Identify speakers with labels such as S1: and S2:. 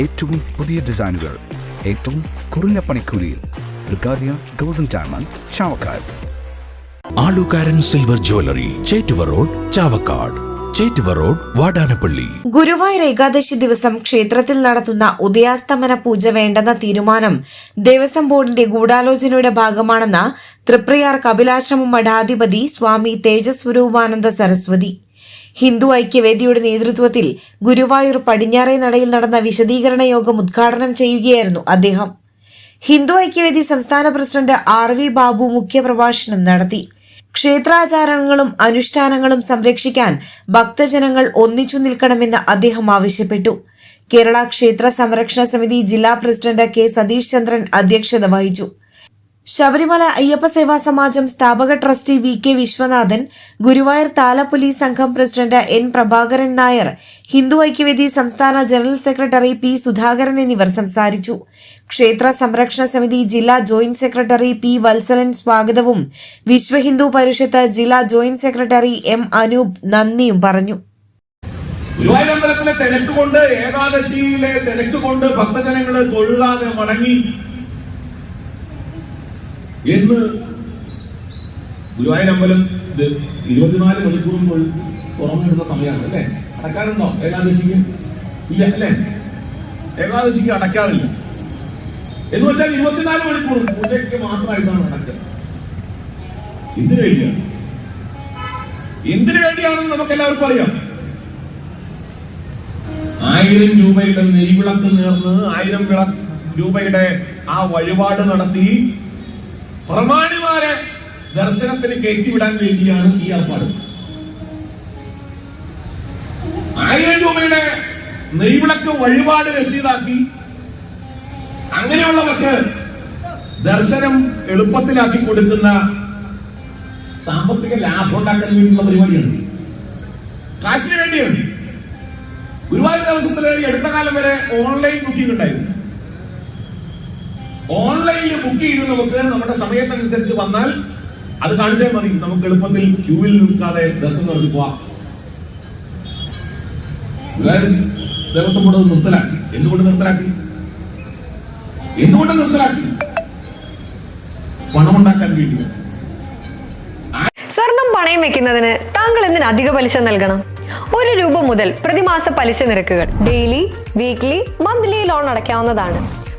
S1: ഏറ്റവും പുതിയ ഡിസൈനുകൾ ഏറ്റവും കുറഞ്ഞ പണിക്കൂലിയിൽ. ബ്രിഗാദിയ golden diamond Chavakkad.
S2: Alukaran silver jewellery Chettuva road Chavakkad. Chettuva road Vadanappally.
S3: Guruvayur Ekadashi ദിവസം ക്ഷേത്രത്തിൽ നടത്തുന്ന ഉദയാസ്തമന പൂജ വേണ്ടെന്ന തീരുമാനം ദേവസ്വം ബോർഡിന്റെ ഗൂഢാലോചനയുടെ ഭാഗമാണെന്ന് തൃപ്രയാർ കപിലാശ്രമം മഠാധിപതി സ്വാമി തേജസ്വരൂപാനന്ദ സരസ്വതി ഹിന്ദു ഐക്യവേദിയുടെ നേതൃത്വത്തിൽ ഗുരുവായൂർ പടിഞ്ഞാറേ നടയിൽ നടന്ന വിശദീകരണ യോഗം ഉദ്ഘാടനം ചെയ്യുകയായിരുന്നു അദ്ദേഹം. ഹിന്ദു ഐക്യവേദി സംസ്ഥാന പ്രസിഡന്റ് ആർ വി ബാബു മുഖ്യപ്രഭാഷണം നടത്തി. ക്ഷേത്രാചാരങ്ങളും അനുഷ്ഠാനങ്ങളും സംരക്ഷിക്കാൻ ഭക്തജനങ്ങൾ ഒന്നിച്ചു നിൽക്കണമെന്ന് അദ്ദേഹം ആവശ്യപ്പെട്ടു. കേരള ക്ഷേത്ര സംരക്ഷണ സമിതി ജില്ലാ പ്രസിഡന്റ് കെ സതീഷ് ചന്ദ്രൻ അധ്യക്ഷത വഹിച്ചു. ശബരിമല അയ്യപ്പ സേവാ സമാജം സ്ഥാപക trustee V K Viswanathan Guruvayur police സംഘം പ്രസിഡന്റ് എൻ പ്രഭാകരൻ നായർ ഹിന്ദു ഐക്യവേദി സംസ്ഥാന ജനറൽ സെക്രട്ടറി പി സുധാകരൻ എന്നിവർ സംസാരിച്ചു. ക്ഷേത്ര സംരക്ഷണ സമിതി ജില്ലാ ജോയിന്റ് സെക്രട്ടറി പി വത്സലൻ സ്വാഗതവും വിശ്വ ഹിന്ദു പരിഷത്ത് ജില്ലാ ജോയിന്റ് സെക്രട്ടറി എം അനൂപ് നന്ദിയും പറഞ്ഞു.
S4: ഗുരുവായൂരമ്പലത്തിലെ തിരക്ക് കൊണ്ട് ഏകാദശിയിലെ തിരക്ക് കൊണ്ട് ഭക്തജനങ്ങൾ തൊഴുകാതെ മടങ്ങി എന്ന് ഗുരുവായൂരമ്പലം ഇത് ഇരുപത്തിനാല് മണിക്കൂറും തുറന്നിടുന്ന സമയമാണ് അല്ലേ? അടക്കാറുണ്ടോ ഏകാദശിക്ക്? ഇല്ല അല്ലേ? ഏകാദശിക്ക് അടക്കാറില്ല എന്ന് വെച്ചാൽ ഇരുപത്തിനാല് മണിക്കൂർ പൂജയ്ക്ക് മാത്രമായിട്ടാണ് അടക്കുക എന്തിനു വേണ്ടിയാണ്? എന്തിനു വേണ്ടിയാണെന്ന് നമുക്ക് എല്ലാവർക്കും അറിയാം. ആയിരം രൂപയുടെ നെയ്വിളക്ക് നേർന്ന് ആയിരം വിള രൂപയുടെ ആ വഴിപാട് നടത്തി പ്രമാണിമാരെ ദർശനത്തിന് കയറ്റിവിടാൻ വേണ്ടിയാണ് ഈ ഏർപ്പാട്. ആയിരം രൂപയുടെ നെയ്വിളക്ക് വഴിപാട് രസീതാക്കി അങ്ങനെയുള്ളവർക്ക് ദർശനം എളുപ്പത്തിലാക്കി കൊടുക്കുന്ന സാമ്പത്തിക ലാഭം ഉണ്ടാക്കാൻ വേണ്ടിയുള്ള പരിപാടിയാണ്. കാശിന് വേണ്ടിയാണ്. ഗുരുവായൂർ ദിവസത്തിൽ ഈ അടുത്ത കാലം വരെ ഓൺലൈൻ ബുക്കിംഗ് ഉണ്ടായിരുന്നു. ഓൺലൈനിൽ ബുക്ക് ചെയ്ത് നമുക്ക് നമ്മുടെ സമയത്തനുസരിച്ച് വന്നാൽ അത് കാണിച്ചാൽ മതി. നമുക്ക് എളുപ്പത്തിൽ ക്യൂവിൽ നിൽക്കാതെ ദർശനം നടത്തി പോവാം. ദേവസ്വം ബോർഡ് നിർത്തലാക്കി. എന്തുകൊണ്ട് നിർത്തലാക്കി? എന്തുകൊണ്ട് നിർത്തലാക്കി? പണമുണ്ടാക്കാൻ വേണ്ടി.
S5: സ്വർണം പണയം വെക്കുന്നതിന് താങ്കൾ എന്തിന് അധിക പലിശ നൽകണം? ഒരു രൂപ മുതൽ പ്രതിമാസ പലിശ നിരക്കുകൾ ഡെയിലി വീക്ക്ലി മന്ത്ലി ലോൺ അടയ്ക്കാവുന്നതാണ്.